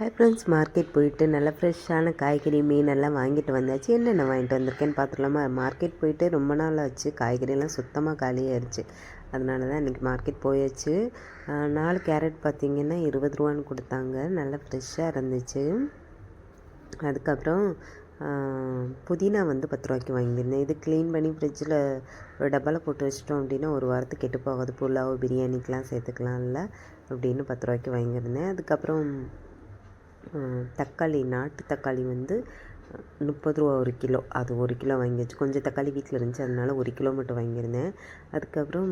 Hi friends market போயிட்டு நல்லா ஃப்ரெஷ்ஷான காய்கறி மீனெல்லாம் வாங்கிட்டு வந்தாச்சு. என்னென்ன வாங்கிட்டு வந்திருக்கேன்னு பார்த்துலாமா மார்க்கெட் போயிட்டு ரொம்ப நாள் ஆச்சு. காய்கறியெல்லாம் சுத்தமாக காலியாகிடுச்சு அதனால தான் இன்றைக்கி மார்க்கெட் போயாச்சு. நாலு கேரட் பார்த்திங்கன்னா இருபது ரூபான்னு கொடுத்தாங்க. நல்லா ஃப்ரெஷ்ஷாக இருந்துச்சு. அதுக்கப்புறம் புதினா வந்து பத்து ரூபாய்க்கு வாங்கியிருந்தேன். இது க்ளீன் பண்ணி ஃப்ரிட்ஜில் ஒரு டப்பாவில் போட்டு வச்சிட்டோம் அப்படின்னா ஒரு வாரத்துக்கு கெட்டு போகாது. புல்லாவோ பிரியாணிக்கெலாம் சேர்த்துக்கலாம்ல அப்படின்னு பத்து ரூபாய்க்கு வாங்கியிருந்தேன். அதுக்கப்புறம் தக்காளி நாட்டு தக்காளி வந்து முப்பது ரூபா ஒரு கிலோ. அது ஒரு கிலோ வாங்கியாச்சு கொஞ்சம் தக்காளி வீட்டில் இருந்துச்சு அதனால் ஒரு கிலோ மட்டும் வாங்கியிருந்தேன். அதுக்கப்புறம்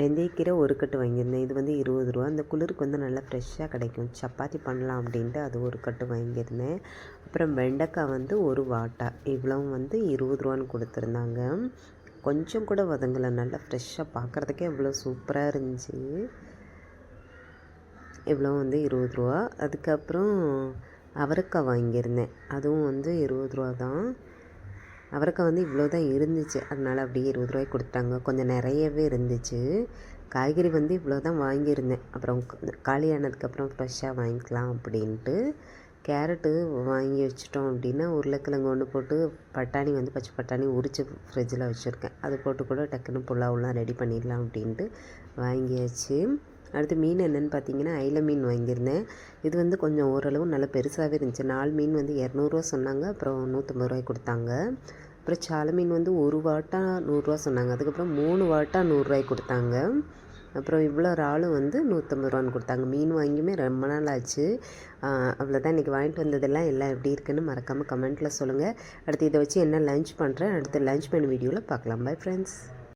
வெந்தயக்கீரை ஒரு கட்டு வாங்கியிருந்தேன். இது வந்து இருபது ரூபா. அந்த குளிருக்கு வந்து நல்லா ஃப்ரெஷ்ஷாக கிடைக்கும். சப்பாத்தி பண்ணலாம் அப்படின்ட்டு அது ஒரு கட்டு வாங்கியிருந்தேன். அப்புறம் வெண்டைக்காய் வந்து ஒரு வாட்டா. இவ்வளவும் வந்து இருபது ரூபான்னு கொடுத்துருந்தாங்க. கொஞ்சம் கூட வதங்கலை. நல்லா ஃப்ரெஷ்ஷாக பார்க்குறதுக்கே இவ்வளோ சூப்பராக இருந்துச்சு. இவ்வளோ வந்து இருபது ரூபா. அதுக்கப்புறம் அவரைக்காய் வாங்கியிருந்தேன். அதுவும் வந்து இருபது ரூபா தான். அவரைக்காய் வந்து இவ்வளோ தான் இருந்துச்சு. அதனால் அப்படியே இருபது ரூபாய்க்கு கொடுத்தாங்க கொஞ்சம் நிறையவே இருந்துச்சு. காய்கறி வந்து இவ்வளோ தான் வாங்கியிருந்தேன். அப்புறம் காலியானதுக்கப்புறம் ஃப்ரெஷ்ஷாக வாங்கிக்கலாம் அப்படின்ட்டு கேரட்டு வாங்கி வச்சிட்டோம் அப்படின்னா உருளைக்கிழங்கு ஒன்று போட்டு பட்டாணி வந்து பச்சை பட்டாணி உரித்து ஃப்ரிட்ஜில் வச்சுருக்கேன். அது போட்டு கூட டக்குன்னு புலாவுலாம் ரெடி பண்ணிடலாம் அப்படின்ட்டு வாங்கியாச்சு. அடுத்து மீன் என்னென்னு பார்த்தீங்கன்னா ஐல மீன் வாங்கியிருந்தேன். இது வந்து கொஞ்சம் ஓரளவு நல்லா பெருசாகவே இருந்துச்சு. நாலு மீன் வந்து இரநூறுவா சொன்னாங்க அப்புறம் நூற்றம்பது ரூபாய்க்கு கொடுத்தாங்க. அப்புறம் சால மீன் வந்து ஒரு வாட்டா நூறுரூவா சொன்னாங்க. அதுக்கப்புறம் மூணு வாட்டா நூறுரூவாய்க்கு கொடுத்தாங்க. அப்புறம் இவ்வளோ இறாலும் வந்து நூற்றம்பது ரூபான்னு கொடுத்தாங்க. மீன் வாங்கியுமே ரொம்ப நாள் ஆச்சு. அவ்வளோதான். இன்றைக்கி வாங்கிட்டு வந்ததெல்லாம் எல்லாம் எப்படி இருக்குன்னு மறக்காமல் கமெண்ட்டில் சொல்லுங்கள் அடுத்து இதை வச்சு என்ன லஞ்ச் பண்ணுறேன் அடுத்து லஞ்ச் பண்ண வீடியோவில் பார்க்கலாம். Bye friends.